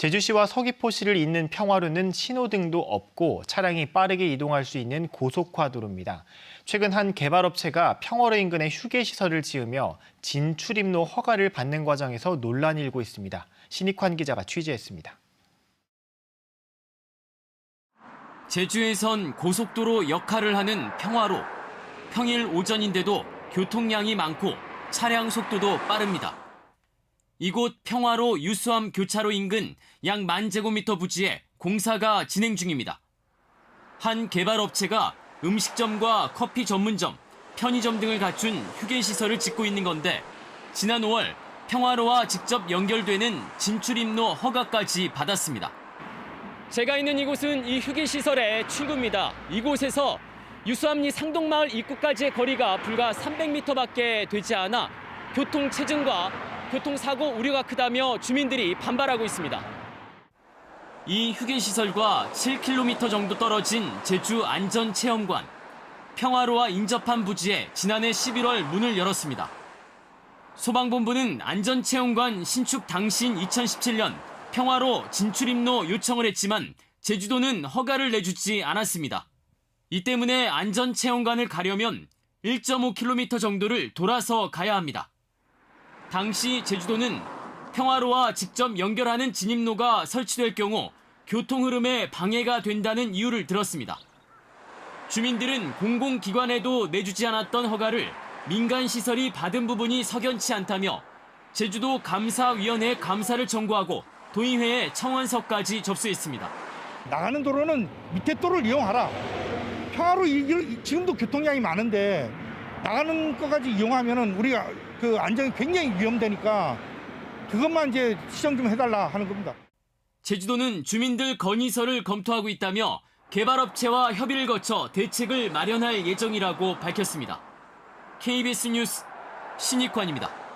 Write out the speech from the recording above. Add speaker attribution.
Speaker 1: 제주시와 서귀포시를 잇는 평화로는 신호등도 없고 차량이 빠르게 이동할 수 있는 고속화 도로입니다. 최근 한 개발업체가 평화로 인근에 휴게시설을 지으며 진출입로 허가를 받는 과정에서 논란이 일고 있습니다. 신익환 기자가 취재했습니다.
Speaker 2: 제주에선 고속도로 역할을 하는 평화로. 평일 오전인데도 교통량이 많고 차량 속도도 빠릅니다. 이곳 평화로 유수암 교차로 인근 약 만 제곱미터 부지에 공사가 진행 중입니다. 한 개발업체가 음식점과 커피 전문점, 편의점 등을 갖춘 휴게시설을 짓고 있는 건데 지난 5월 평화로와 직접 연결되는 진출입로 허가까지 받았습니다. 제가 있는 이곳은 이 휴게시설의 출구입니다. 이곳에서 유수암리 상동마을 입구까지의 거리가 불과 300m밖에 되지 않아 교통 체증과 교통사고 우려가 크다며 주민들이 반발하고 있습니다. 이 휴게시설과 7km 정도 떨어진 제주 안전체험관. 평화로와 인접한 부지에 지난해 11월 문을 열었습니다. 소방본부는 안전체험관 신축 당시인 2017년 평화로 진출입로 요청을 했지만 제주도는 허가를 내주지 않았습니다. 이 때문에 안전체험관을 가려면 1.5km 정도를 돌아서 가야 합니다. 당시 제주도는 평화로와 직접 연결하는 진입로가 설치될 경우 교통 흐름에 방해가 된다는 이유를 들었습니다. 주민들은 공공기관에도 내주지 않았던 허가를 민간시설이 받은 부분이 석연치 않다며 제주도 감사위원회 감사를 청구하고 도의회에 청원서까지 접수했습니다.
Speaker 3: 나가는 도로는 밑에 도로를 이용하라. 평화로 지금도 교통량이 많은데 나가는 것까지 이용하면은 우리가 그 안전이 굉장히 위험되니까 그것만 이제 시정 좀 해달라 하는 겁니다.
Speaker 2: 제주도는 주민들 건의서를 검토하고 있다며 개발업체와 협의를 거쳐 대책을 마련할 예정이라고 밝혔습니다. KBS 뉴스 신익환입니다.